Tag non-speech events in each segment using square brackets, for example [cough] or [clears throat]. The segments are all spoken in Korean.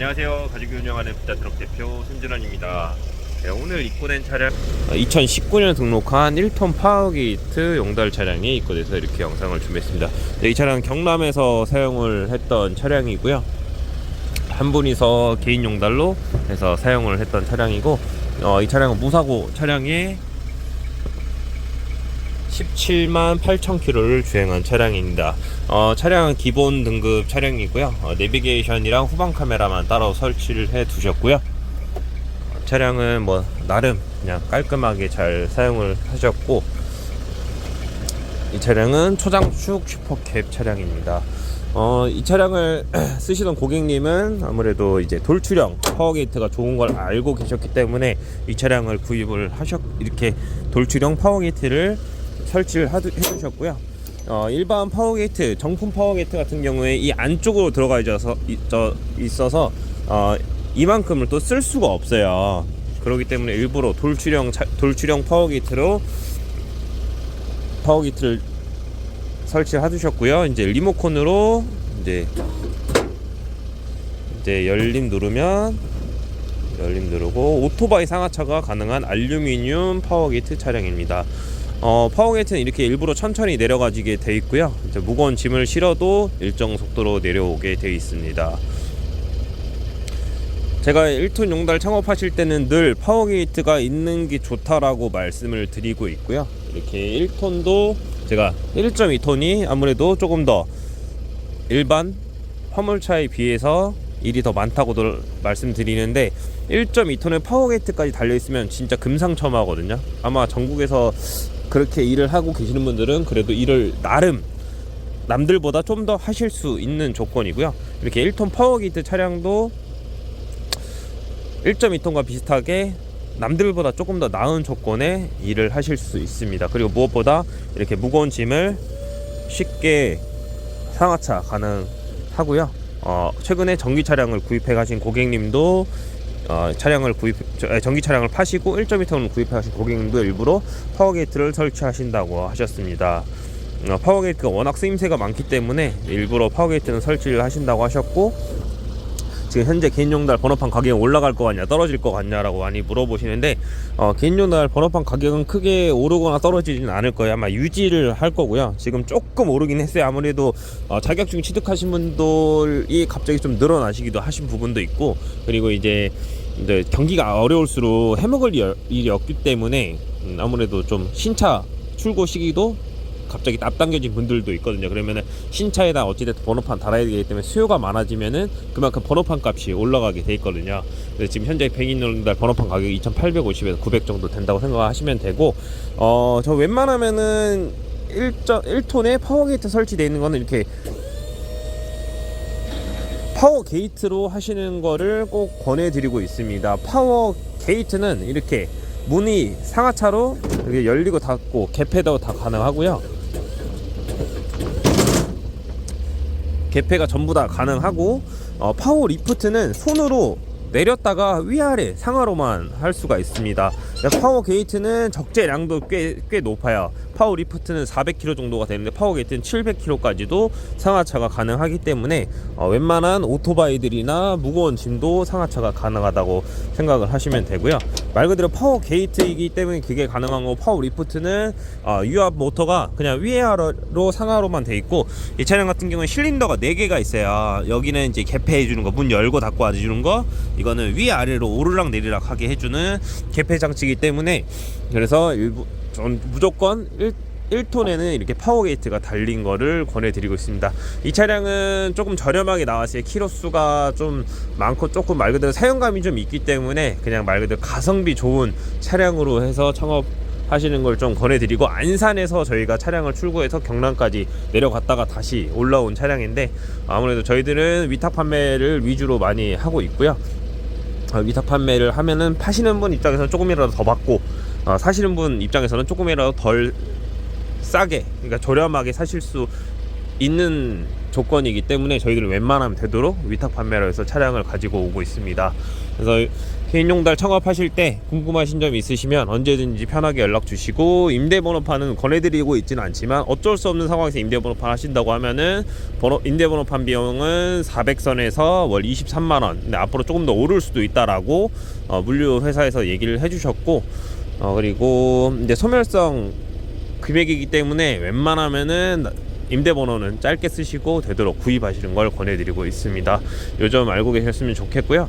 안녕하세요. 가지고 운영하는 부자트럭 대표 손진원입니다. 네, 오늘 입고된 차량 2019년 등록한 1톤 파워게이트 용달 차량이 입고돼서 이렇게 영상을 준비했습니다. 네, 이 차량 경남에서 사용을 했던 차량이고요. 한 분이서 개인 용달로 해서 사용을 했던 차량이고 어, 이 차량은 무사고 차량에 17만 8천 킬로를 주행한 차량입니다. 어, 차량은 기본 등급 차량이고요. 어, 내비게이션이랑 후방 카메라만 따로 설치를 해 두셨고요. 어, 차량은 뭐 나름 그냥 깔끔하게 잘 사용을 하셨고 이 차량은 초장축 슈퍼캡 차량입니다. 어, 이 차량을 [clears throat] 쓰시던 고객님은 아무래도 이제 돌출형 파워게이트가 좋은 걸 알고 계셨기 때문에 이 차량을 구입을 하셨 이렇게 돌출형 파워게이트를 설치를 하두, 해주셨고요. 어, 일반 파워게이트, 정품 파워게이트 같은 경우에 이 안쪽으로 들어가 있어서, 있- 있어서 어, 이만큼을 또 쓸 수가 없어요. 그렇기 때문에 일부러 돌출형 차- 돌출형 파워게이트로 파워게이트를 설치해 주셨고요. 이제 리모컨으로 이제 이제 열림 누르면 열림 누르고 오토바이 상하차가 가능한 알루미늄 파워게이트 차량입니다. 어, 파워게이트는 이렇게 일부러 천천히 내려가지게 돼 있고요. 무거운 짐을 실어도 일정 속도로 내려오게 돼 있습니다. 제가 1톤 용달 창업하실 때는 늘 파워게이트가 있는 게 좋다라고 말씀을 드리고 있고요. 이렇게 1톤도 제가 1.2톤이 아무래도 조금 더 일반 화물차에 비해서 일이 더 많다고도 말씀드리는데 1.2톤의 파워게이트까지 달려 있으면 진짜 금상첨화거든요. 아마 전국에서 그렇게 일을 하고 계시는 분들은 그래도 일을 나름 남들보다 좀 더 하실 수 있는 조건이고요. 이렇게 1톤 파워게이트 차량도 1.2톤과 비슷하게 남들보다 조금 더 나은 조건에 일을 하실 수 있습니다. 그리고 무엇보다 이렇게 무거운 짐을 쉽게 상하차 가능하고요. 어, 최근에 전기 차량을 구입해 가신 고객님도 어, 차량을 구입 전기 차량을 파시고 1.2톤을 구입해 가신 고객님도 일부러 파워게이트를 설치하신다고 하셨습니다. 어, 파워게이트가 워낙 쓰임새가 많기 때문에 일부러 파워게이트는 설치를 하신다고 하셨고 지금 현재 개인용달 번호판 가격이 올라갈 것 같냐 떨어질 것 같냐라고 많이 물어보시는데 어, 개인용달 번호판 가격은 크게 오르거나 떨어지지는 않을 거예요. 아마 유지를 할 거고요. 지금 조금 오르긴 했어요. 아무래도 어, 자격증 취득하신 분들이 갑자기 좀 늘어나시기도 하신 부분도 있고 그리고 이제 이제 경기가 어려울수록 해먹을 일- 일이 없기 때문에 음, 아무래도 좀 신차 출고 시기도 갑자기 앞당겨진 분들도 있거든요. 그러면은 신차에다 어찌됐든 번호판 달아야 되기 때문에 수요가 많아지면은 그만큼 번호판 값이 올라가게 돼 있거든요. 그래서 지금 현재 100인달 번호판 가격이 2,850에서 900 정도 된다고 생각하시면 되고, 어, 저 웬만하면은 1.1톤에 파워게이트 설치되어 있는 거는 이렇게 파워 게이트로 하시는 거를 꼭 권해드리고 있습니다. 파워 게이트는 이렇게 문이 상하차로 이렇게 열리고 닫고 개폐도 다 가능하고요. 개폐가 전부 다 가능하고 어, 파워 리프트는 손으로 내렸다가 위아래 상하로만 할 수가 있습니다. 파워 게이트는 적재량도 꽤, 꽤 높아요. 파워 리프트는 400kg 정도가 되는데 파워 게이트는 700kg까지도 상하차가 가능하기 때문에 어, 웬만한 오토바이들이나 무거운 짐도 상하차가 가능하다고 생각을 하시면 되고요. 말 그대로 파워 게이트이기 때문에 그게 가능한 거 파워 리프트는 어, 유압 모터가 그냥 위아래로 상하로만 돼 있고 이 차량 같은 경우는 실린더가 4개가 있어요. 여기는 이제 개폐해 주는 거, 문 열고 닫고 해주는 거, 이거는 위아래로 오르락 내리락 하게 해주는 개폐 장치 이기 때문에 그래서 일부 전 무조건 1 1톤에는 이렇게 파워게이트가 달린 거를 권해드리고 있습니다. 이 차량은 조금 저렴하게 나왔어요. 키로수가 좀 많고 조금 말 그대로 사용감이 좀 있기 때문에 그냥 말 그대로 가성비 좋은 차량으로 해서 창업 하시는 걸 좀 권해드리고 안산에서 저희가 차량을 출고해서 경남까지 내려갔다가 다시 올라온 차량인데 아무래도 저희들은 위탁 판매를 위주로 많이 하고 있고요. 어, 위탁 판매를 하면은 파시는 분 입장에서는 조금이라도 더 받고 어, 사시는 분 입장에서는 조금이라도 덜 싸게 그러니까 저렴하게 사실 수 있는 조건이기 때문에 저희들은 웬만하면 되도록 위탁 판매로 해서 차량을 가지고 오고 있습니다. 그래서 개인용달 청업하실 때 궁금하신 점 있으시면 언제든지 편하게 연락 주시고 임대번호판은 권해드리고 있지는 않지만 어쩔 수 없는 상황에서 임대번호판 하신다고 하면은 번호, 임대번호판 비용은 400선에서 월 23만 원. 근데 앞으로 조금 더 오를 수도 있다라고 어, 물류 회사에서 얘기를 해주셨고 어, 그리고 이제 소멸성 금액이기 때문에 웬만하면은 임대번호는 짧게 쓰시고 되도록 구입하시는 걸 권해드리고 있습니다. 요점 알고 계셨으면 좋겠고요.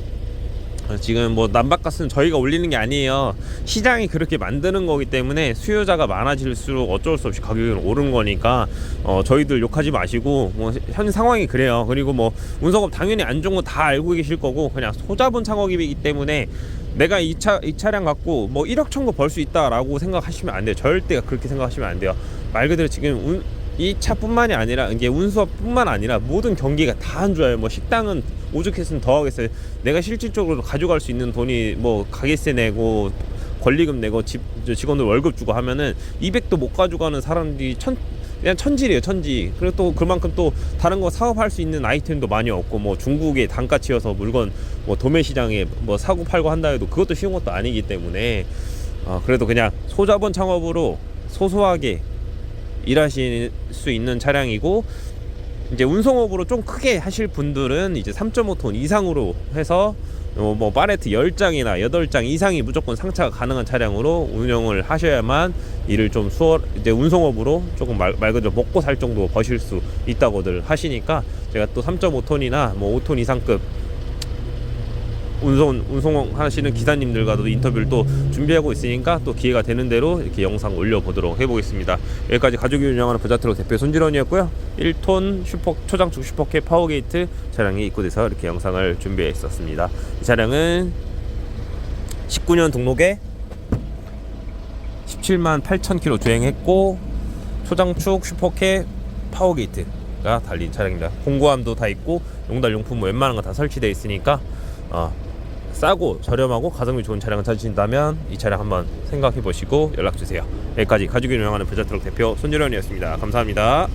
어, 지금 뭐 난방가스는 저희가 올리는 게 아니에요. 시장이 그렇게 만드는 거기 때문에 수요자가 많아질수록 어쩔 수 없이 가격이 오른 거니까 어, 저희들 욕하지 마시고 뭐 현 상황이 그래요. 그리고 뭐 운송업 당연히 안 좋은 거 다 알고 계실 거고 그냥 소자본 창업이기 때문에 내가 이 차 이 차량 갖고 뭐 1억 청구 벌 수 있다라고 생각하시면 안 돼요. 절대 그렇게 생각하시면 안 돼요. 말 그대로 지금 운, 이 차뿐만이 아니라 이게 운수업뿐만 아니라 모든 경기가 다안 좋아요. 뭐 식당은 오죽했으면 더 하겠어요. 내가 실질적으로 가져갈 수 있는 돈이 뭐 가게세 내고 권리금 내고 집저 직원들 월급 주고 하면은 200도 못 가져가는 사람들이 천 그냥 천지래요 천지 그리고 또 그만큼 또 다른 거 사업할 수 있는 아이템도 많이 없고 뭐 중국에 단가 치어서 물건 뭐 도매 시장에 뭐 사고 팔고 한다 해도 그것도 쉬운 것도 아니기 때문에 어 그래도 그냥 소자본 창업으로 소소하게 일하실 수 있는 차량이고 이제 운송업으로 좀 크게 하실 분들은 이제 3.5톤 이상으로 해서 어, 뭐 파레트 10장이나 8장 이상이 무조건 상차가 가능한 차량으로 운영을 하셔야만 일을 좀 수월 이제 운송업으로 조금 말, 말 그대로 먹고 살 정도 버실 수 있다고들 하시니까 제가 또 3.5톤이나 뭐 5톤 이상급 운송 운송 하시는 기사님들과도 인터뷰를 또 준비하고 있으니까 또 기회가 되는 대로 이렇게 영상 올려보도록 해보겠습니다. 여기까지 가족이 운영하는 부자트럭 대표 손진원이었고요. 1톤 슈퍼 초장축 슈퍼캐 파워게이트 차량이 입고돼서 이렇게 영상을 준비했었습니다. 이 차량은 19년 등록에 17만 8천 킬로 주행했고 초장축 슈퍼캐 파워게이트가 달린 차량입니다. 공구함도 다 있고 용달 용품 뭐 웬만한 거 다 설치되어 있으니까 어, 싸고 저렴하고 가성비 좋은 차량을 찾으신다면 이 차량 한번 생각해 보시고 연락 주세요. 여기까지 가족이 운영하는 부자 트럭 대표 손준현이었습니다. 감사합니다.